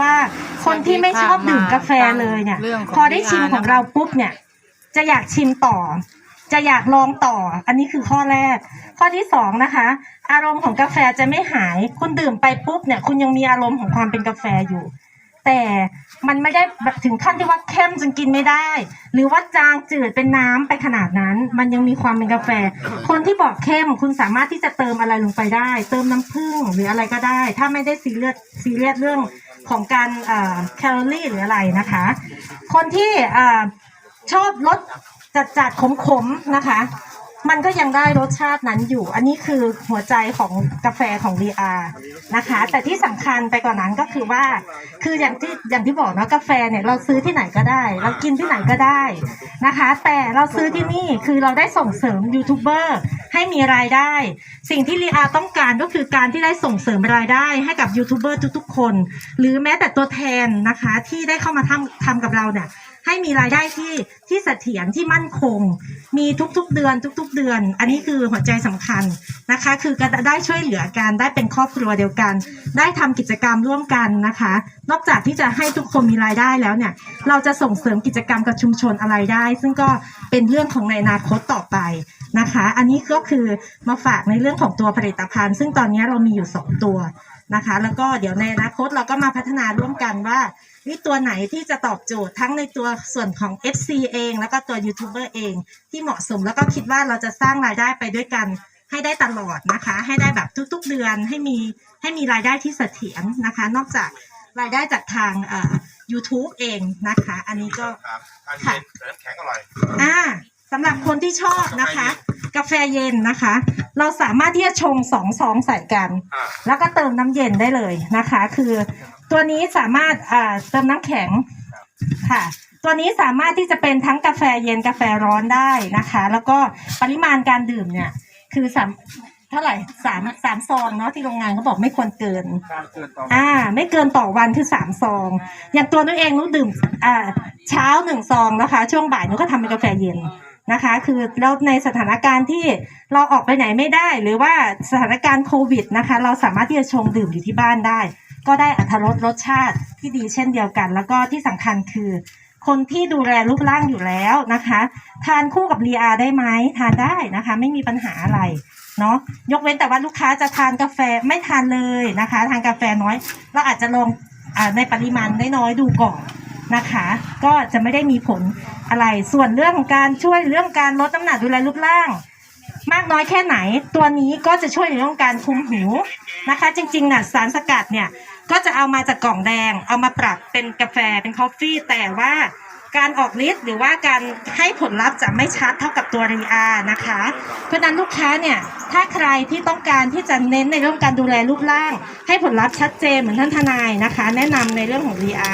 ว่า คนที่ไม่ชอบดื่มกาแฟเลยเนี่ยเรื่องของพอได้ชิมของเราปุ๊บเนี่ย จะอยากชิมต่อ จะอยากลองต่อ อันนี้คือข้อแรก ข้อที่สองนะคะ อารมณ์ของกาแฟจะไม่หาย คุณดื่มไปปุ๊บเนี่ย คุณยังมีอารมณ์ของความเป็นกาแฟอยู่ แต่มันไม่ได้แบบถึงขั้นที่ว่าเข้มจนกินไม่ได้ หรือว่าจางจืดเป็นน้ำไปขนาดนั้น มันยังมีความเป็นกาแฟ คนที่บอกเข้มคุณสามารถที่จะเติมอะไรลงไปได้ เติมน้ำผึ้งหรืออะไรก็ได้ ถ้าไม่ได้ซีเรียสซีเรียสเรื่องของการแคลอรี่หรืออะไรนะคะ คนที่อชอบรสจัดๆขมๆนะคะ มันก็ยังได้รสชาตินั้นอยู่ อันนี้คือหัวใจของกาแฟของ DR นะคะ แต่ที่สำคัญไปกว่านั้นก็คือว่า คืออย่างที่อย่างที่บอกเนาะกาแฟเนี่ยเราซื้อที่ไหนก็ได้ เรากินที่ไหนก็ได้นะคะ แต่เราซื้อที่นี่คือเราได้ส่งเสริมยูทูบเบอร์ให้มีรายได้ สิ่งที่ DR ต้องการก็คือการที่ได้ส่งเสริมรายได้ ให้กับยูทูบเบอร์ทุกๆคน หรือแม้แต่ตัวแทนนะคะที่ได้เข้ามาทำทำกับเราเนี่ย ให้มีรายได้ที่ที่เสถียรที่มั่นคง มีทุกๆเดือนทุก ๆ เดือน อันนี้คือหัวใจสำคัญนะคะ คือการได้ช่วยเหลือกันได้เป็นครอบครัวเดียวกัน ได้ทำกิจกรรมร่วมกันนะคะ นอกจากที่จะให้ทุกคนมีรายได้แล้วเนี่ย เราจะส่งเสริมกิจกรรมกับชุมชนอะไรได้ ซึ่งก็เป็นเรื่องของในอนาคตต่อไปนะคะ อันนี้ก็คือมาฝากในเรื่องของตัวผลิตภัณฑ์ ซึ่งตอนนี้เรามีอยู่สองตัวนะคะ แล้วก็เดี๋ยวในอนาคตเราก็มาพัฒนาร่วมกันว่า นี่ตัวไหนที่จะตอบโจทย์ทั้งในตัวส่วนของ FC เอง แล้วก็ตัวยูทูบเบอร์เอง ที่เหมาะสมแล้วก็คิดว่าเราจะสร้างรายได้ไปด้วยกัน ให้ได้ตลอดนะคะ ให้ได้แบบทุกๆเดือนให้มีให้มีรายได้ที่เสถียรนะคะ นอกจากรายได้จากทางเอ่อ YouTube เองนะคะ อันนี้ก็ ครับทานเย็นแต่น้ำแข็งอร่อยอ่าสำหรับคนที่ชอบนะคะ กาแฟเย็นนะคะ เราสามารถที่จะชงสองซองใส่กัน อ่า แล้วก็เติมน้ำเย็นได้เลยนะคะ คือ ตัวนี้สามารถอ่าเติมน้ำแข็งค่ะ ตัวนี้สามารถที่จะเป็นทั้งกาแฟเย็นกาแฟร้อนได้นะคะ แล้วก็ปริมาณการดื่มเนี่ย คือสามเท่าไหร่สามสามซองเนาะที่โรงงานเขาบอกไม่ควรเกิน การเกินต่ออ่า ไม่เกินต่อวันคือสามซอง อย่างตัวนุ้ยเองนุ้ยดื่มอ่าเช้าหนึ่งซองนะคะ ช่วงบ่ายนุ้ยก็ทำเป็นกาแฟเย็นนะคะ คือเราในสถานการณ์ที่เราออกไปไหนไม่ได้ หรือว่าสถานการณ์โควิดนะคะ เราสามารถที่จะชงดื่มอยู่ที่บ้านได้ ก็ได้อัตรสรสชาติที่ดีเช่นเดียวกัน แล้วก็ที่สำคัญคือ คนที่ดูแลรูปร่างอยู่แล้วนะคะ ทานคู่กับรีอาได้ไหมทานได้นะคะ ไม่มีปัญหาอะไรเนาะยกเว้นแต่ว่าลูกค้าจะทานกาแฟไม่ทานเลยนะคะ ทานกาแฟน้อย เราอาจจะลองอในปริมาณน้อยๆดูก่อนนะคะ ก็จะไม่ได้มีผลอะไรส่วนเรื่องของการช่วยเรื่องการลดน้ำหนักดูแลรูปร่าง น้อยแค่ไหน ตัวนี้ก็จะช่วยในเรื่องการคุมหิวนะคะ จริงๆน่ะสารสกัดเนี่ยก็จะเอามาจากกล่องแดง เอามาปรับเป็นกาแฟเป็นคอฟฟี่ แต่ว่าการออกฤทธิ์หรือว่าการให้ผลลัพธ์จะไม่ชัดเท่ากับตัวรีอานะคะ เพราะนั้นลูกค้าเนี่ยถ้าใครที่ต้องการที่จะเน้นในเรื่องการดูแลรูปร่าง ให้ผลลัพธ์ชัดเจนเหมือนท่านทนายนะคะ แนะนำในเรื่องของรีอา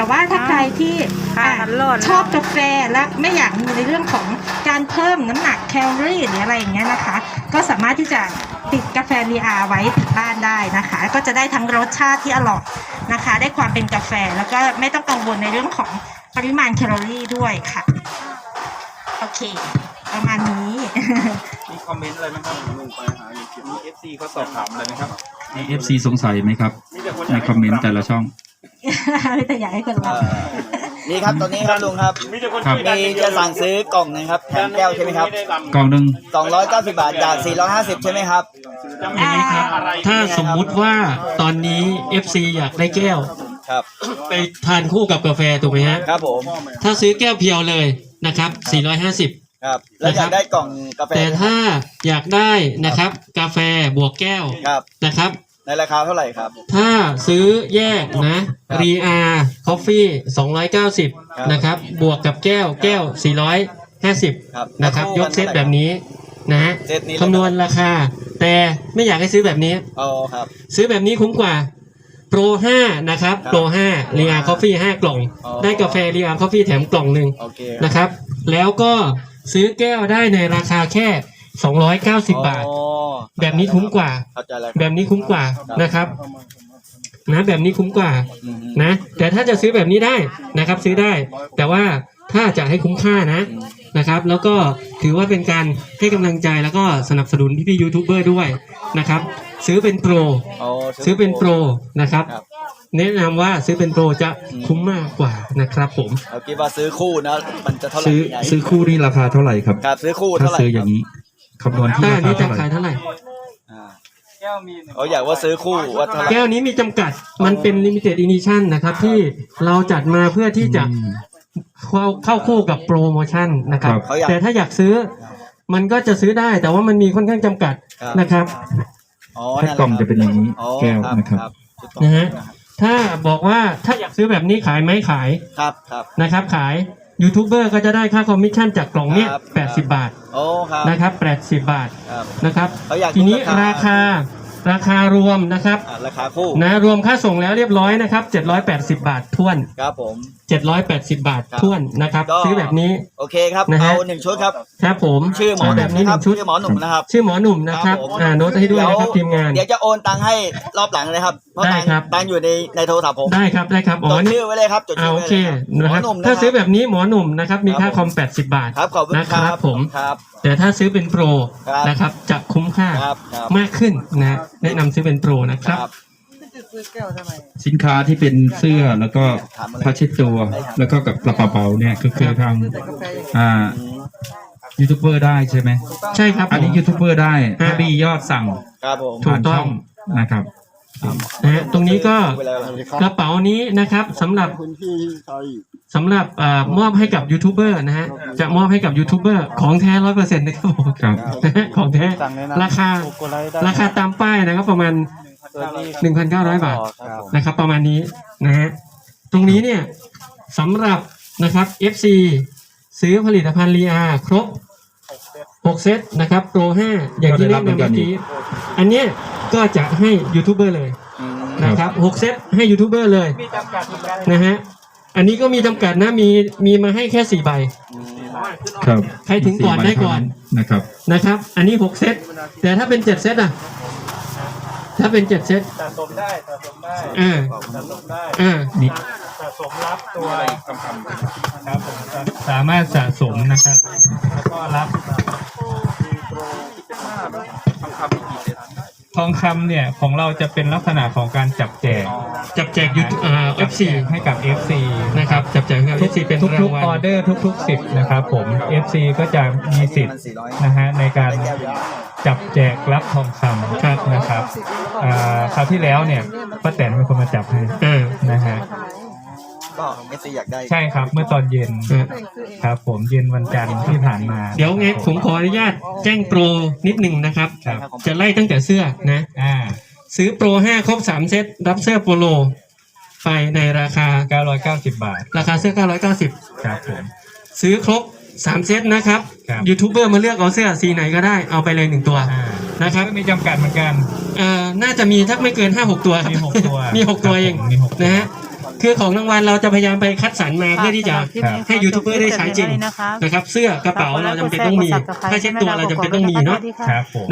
แต่ว่าถ้าใครที่ค่ะอะมันรอดแล้วชอบกาแฟและไม่อยากมีในเรื่องของการเพิ่มน้ำหนักแคลอรี่หรืออะไรอย่างเงี้ยนะคะ ก็สามารถที่จะติดกาแฟรีอาไว้ติดบ้านได้นะคะ ก็จะได้ทั้งรสชาติที่อร่อยนะคะ ได้ความเป็นกาแฟแล้วก็ไม่ต้องกังวลในเรื่องของปริมาณแคลอรี่ด้วยค่ะ โอเค ประมาณนี้ มีคอมเมนต์อะไรไหมครับลงไปหามีเอฟซีเขาสอบถามอะไรไหมครับ มีเอฟซีสงสัยไหมครับ มีแต่คนในคอมเมนต์แต่ละช่อง แต่อยากให้คนรับนี่ครับตัวนี้ครับลุงครับมีแต่คนครับช่วยดันมีจะสั่งซื้อกล่องหนึงครับแถมแก้วใช่ไหมครับกล่องหนึ่ง290 บาทจาก 450 ใช่ไหมครับอ่าถ้าสมมุติว่าตอนนี้ FC อยากได้แก้ว ครับ ไปทานคู่กับกาแฟถูกไหมฮะ ครับผมถ้าซื้อแก้วเพียวเลยนะครับ 450 ครับ แล้วอยากได้กล่องกาแฟแต่ถ้าอยากได้นะครับ กาแฟบวกแก้วครับ นะครับ ในราคาเท่าไหร่ครับ ถ้าซื้อแยกนะครับรีอาคอฟฟี่290 นะครับ บวกกับแก้วแก้ว450ครับนะครับแล้วยกเซตแบบนี้นะฮะเซตนี้คำนวณราคา แต่ไม่อยากให้ซื้อแบบนี้ อ๋อครับ ซื้อแบบนี้คุ้มกว่า โปร 5 นะครับ ครับโปร 5รีอาคอฟฟี่5กล่อง อ๋อ ได้กาแฟรีอาคอฟฟี่แถมกล่องหนึ่งโอเคนะครับ แล้วก็ซื้อแก้วได้ในราคาแค่ 290 บาท อ๋อ แบบนี้คุ้มกว่า เข้าใจแล้วแบบนี้คุ้มกว่านะครับ นะแบบนี้คุ้มกว่าอืมนะ แต่ถ้าจะซื้อแบบนี้ได้นะครับ ซื้อได้ แต่ว่าถ้าจะให้คุ้มค่านะนะครับ แล้วก็ถือว่าเป็นการให้กำลังใจแล้วก็สนับสนุนพี่ๆยูทูบเบอร์ด้วยนะครับ ซื้อเป็นโปรอ๋อซื้อเป็นโปรนะครับ ครับ แนะนำว่าซื้อเป็นโปรจะคุ้มมากกว่านะครับผมเราคิดว่าซื้อคู่นะ มันจะเท่าไหร่ซื้อยังไงซื้อคู่นี่ราคาเท่าไหร่ครับ ครับซื้อคู่ถ้าเท่าไหร่ซื้ออย่างนี้ คำนวณที่ถ้าราอันคานี้จะเท่าไหร่ขายเท่าไหร่อ่าแก้วมีหนึ่งเขาอยากว่าซื้อคู่ว่าเท่าไหร่แก้วนี้มีจำกัด มันเป็น limited edition นะครับ ที่เราจัดมาเพื่อที่จะอืม เข้าเข้าคู่กับโปรโมชั่นนะครับ ครับเขาอยากแต่ถ้าอยากซื้อ มันก็จะซื้อได้ แต่ว่ามันมีค่อนข้างจำกัดครับนะครับ อ๋อแพ็คกล่องจะเป็นอย่างนี้อ๋อแก้วครับนะครับครับชุดกล่องนะฮะ ถ้าบอกว่าถ้าอยากซื้อแบบนี้ขายไหมขายครับครับ นะครับ ขาย ยูทูบเบอร์ก็จะได้ค่าคอมมิชชั่นจากกล่องเนี้ยครับ 80 บาทโอ้ครับ นะครับ 80 บาทครับ นะครับ เขาอยากทีนี้รู้ราคา ราคารวมนะครับอ่าราคาคู่นะรวมค่าส่งแล้วเรียบร้อยนะครับ 780 บาทท้วน ครับผม 780 บาทครับท้วนนะครับ ก็ ซื้อแบบนี้ โอเคครับนะฮะ เอาหนึ่งชุดครับ ครับผมชื่อหมอหแบนุ่บมนี้นะหครับนึ่งชุดชื่อหมอหนุ่มนะครับชื่อหมอหนุ่มนะครับผมอ่าโน้ตให้ด้วยนะครับเทีมงาน เดี๋ยวจะโอนตังค์ให้รอบหลังเลยครับเพราะได้ตังค์ครับ ตังค์อยู่ในในโทรศัพท์ผมได้ครับได้ครับอ๋จอดนี่ชื่อไว้เลยครับจดอ่าชื่อโอไว้เคเลยครับหมนะคอรับ หนุ่มนะถ้าครับซื้อแบบนี้หมอหนุ่มนะครับมีค่าครับคผอมม80 บาทครับขอบคุณนะคครัรับบผม ครับ แต่ถ้าซื้อเป็นโปรครับ นะครับจะคุ้มค่าครับครับ มากขึ้นนะ แนะนำซื้อเป็นโปรนะคครับรับ สินค้าที่เป็นเสื้อแล้วก็ถามอะไรผ้าเช็ดตัว แล้วก็กับกระเป๋าเนี่ยคือคือทางอ่าอืมยูทูบเบอร์ได้ใช่ไหมใช่ครับอันนี้ผมยูทูบเบอร์ได้ฮะถ้ามียอดสั่งครับผมถูกผ่านต้องช่องนะครับนะฮะตรงนี้ก็เวลากระเป๋านี้นะครับสำหรับ สำหรับเอ่อมอบให้กับยูทูบเบอร์นะฮะจะมอบให้กับยูทูบเบอร์ของแท้ร้อยเปอร์เซ็นต์นะครับผมครับ นะฮะของแท้ สั่งในนั้นราคาโกไลท์ได้ราคาตามป้ายนะครับประมาณเออนี่1,900 บาท ครับผม นะครับประมาณนี้นะฮะตรงนี้เนี่ยสำหรับนะครับ FC ซื้อผลิตภัณฑ์ลีอาครบ 6 เซตนะครับโปร5อย่างที่เล่นมาเมื่อกี้อันเนี้ยก็จะให้ยูทูบเบอร์เลยอืมนะครับ 6 เซตให้ยูทูบเบอร์เลยมีจำกัดเหมือนกันนะฮะ อันนี้ก็มีจำกัดนะมีมีมาให้แค่สี่ใบ ครับใครถึงก่อนได้ก่อน นะครับ นะครับ อันนี้หกเซตแต่ถ้าเป็นเจ็ดเซตอะ ถ้าเป็นเจ็ดเซตสะสมได้สะสมได้อ่าสะสมได้อ่านี่สะสมรับตัวครับผมสามารถสะสมนะครับ แล้วก็รับท องคำเนี่ยของเราจะเป็นลักษณะของการจับแจกจับแจกยูอ่าจับ FC แจกให้กับ FC นะครับจับแจกให้กับ FC เป็นทุกราทุงกวัลออเดอร์ทุกๆสิบนะครับผม FC ก็จะมีสิทธิ์มันสี่ร้อยนะฮะในการได้แก้วเดียวจับแจกรับทองคำครับนะครับอ่าคราวที่แล้วเนี่ยป้าแตนเป็นคนมาจับให้อ่านะฮะ ก็เอฟซีอยากได้ใช่ครับ เมื่อตอนเย็นอ่าครับ ผมเย็นวันจันทร์ที่ผ่านมาเดี๋ยวไงผมขออนุญาตแจ้งโปรนิดหนึ่งนะครับครับจะไล่ตั้งแต่เสื้อนะอ่าซื้อโปร5ครบ3เซตรับเสื้อโปโลไปในราคา 990 บาท ราคาเสื้อ 990 ครับผมซื้อครบ 3 เซตนะครับครับยูทูบเบอร์มาเลือกเอาเสื้อสีไหนก็ได้เอาไปเลย1ตัวอ่านะครับก็มีจำกัดเหมือนกันเอ่อน่าจะมีทักไม่เกิน 5 6 ตัวครับมีหกตัว มี 6 ตัวเองครับผมมีหกตัวนะฮะ คือของรางวัลเราจะพยายามไปคัดสรรมาเพื่อที่จะครับให้ยูทูบเบอร์ได้ใช้จริงนะครับ เสื้อกระเป๋าเราจำเป็นต้องมีผ้าเช็ดตัวเราจำเป็นต้องมีเนาะครับผม